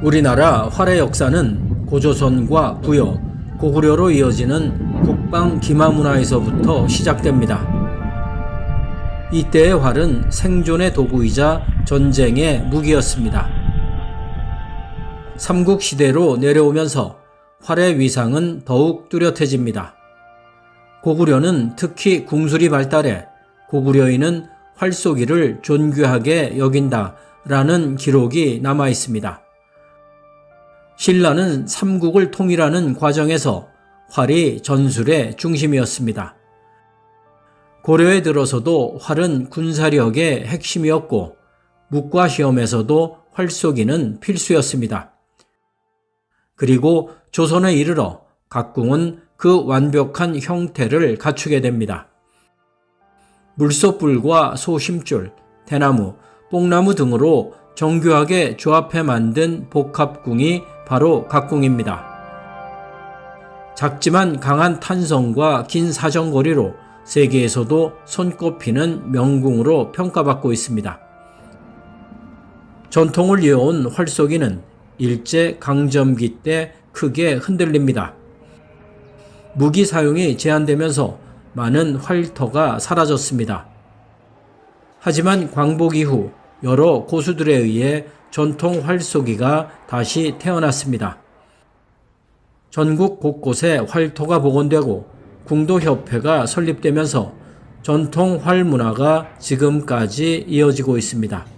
우리나라 활의 역사는 고조선과 부여, 고구려로 이어지는 북방 기마 문화에서부터 시작됩니다. 이때의 활은 생존의 도구이자 전쟁의 무기였습니다. 삼국 시대로 내려오면서 활의 위상은 더욱 뚜렷해집니다. 고구려는 특히 궁술이 발달해 고구려인은 활쏘기를 존귀하게 여긴다 라는 기록이 남아 있습니다. 신라는 삼국을 통일하는 과정에서 활이 전술의 중심이었습니다. 고려에 들어서도 활은 군사력의 핵심이었고 묵과 시험에서도 활쏘기는 필수였습니다. 그리고 조선에 이르러 각궁은 그 완벽한 형태를 갖추게 됩니다. 물소뿔과 소심줄, 대나무, 뽕나무 등으로 정교하게 조합해 만든 복합궁이 바로 각궁입니다. 작지만 강한 탄성과 긴 사정거리로 세계에서도 손꼽히는 명궁으로 평가받고 있습니다. 전통을 이어온 활쏘기는 일제 강점기 때 크게 흔들립니다. 무기 사용이 제한되면서 많은 활터가 사라졌습니다. 하지만 광복 이후 여러 고수들에 의해 전통 활쏘기가 다시 태어났습니다. 전국 곳곳에 활터가 복원되고 궁도협회가 설립되면서 전통 활 문화가 지금까지 이어지고 있습니다.